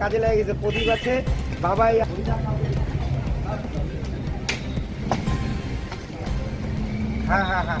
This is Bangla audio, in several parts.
কাজে লেগে গেছে প্রদীপ আছে বাবাই হ্যাঁ হ্যাঁ হ্যাঁ।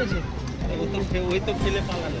ওই তো খেলে পালালো।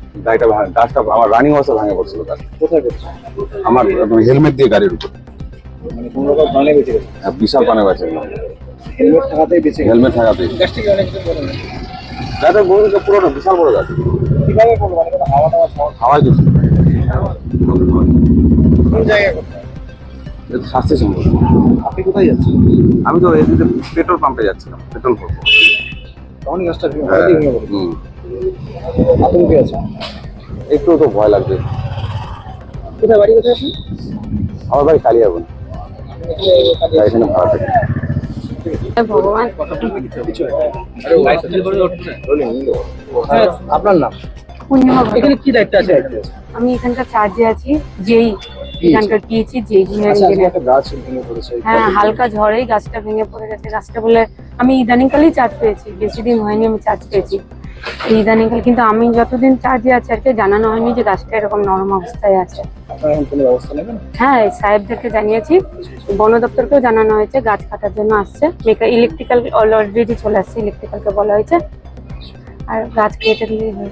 গাড়িটা গাছটা আমার রানিং অবস্থা ভাঙে পড়ছিল গাছ কোথায় আমার হেলমেট দিয়ে গাড়ির উপর। মানে হ্যাঁ, বিশাল পানে বাঁচে হেলমেট থাকাতেই বেঁচে হেলমেট থাকাতে গাছটি বড় পুরোটা বিশাল বড় গাছ। কীভাবে মানে কোনো হাওয়া টাওয়া কোন জায়গায় স্বাস্থ্য সম্পর্ক আপনি কোথায় যাচ্ছেন? আমি তো পেট্রোল পাম্পে যাচ্ছিলাম পেট্রোল পাম্প। তখনই গাছটা আতঙ্কে আছে? একটু তো ভয় লাগবে কোথায় বাড়ি কোথায় আপনি? আমার বাড়ি কালিয়াবন এখানে ভাড়া থাকে। ভগবান। আপনার নাম? এখানে কি দায়িত্ব আছে? আমি এখানকার চার্জে আছি যেই এখানকার পিএইচি যে ইঞ্জিনিয়ারিং আচ্ছা গাছ হ্যাঁ হালকা ঝড়েই গাছটা ভেঙে পড়ে গেছে। গাছটা বলে আমি ইদানিংকালেই চার্জ পেয়েছি বেশি দিন হয়নি আমি চার্জ পেয়েছি। ইদানিংকাল কিন্তু আমি যতদিন চার্জে আছি আর কি জানানো হয়নি যে গাছটা এরকম নরম অবস্থায় আছে। হ্যাঁ সাহেবদেরকে জানিয়েছি। বন দপ্তরকেও জানানো হয়েছে গাছ কাটার জন্য আসছে। মেকা ইলেকট্রিক্যাল অলরেডি চলে আসছে ইলেকট্রিক্যালকে বলা হয়েছে। আর গাছ কেটে দিলেই হয়ে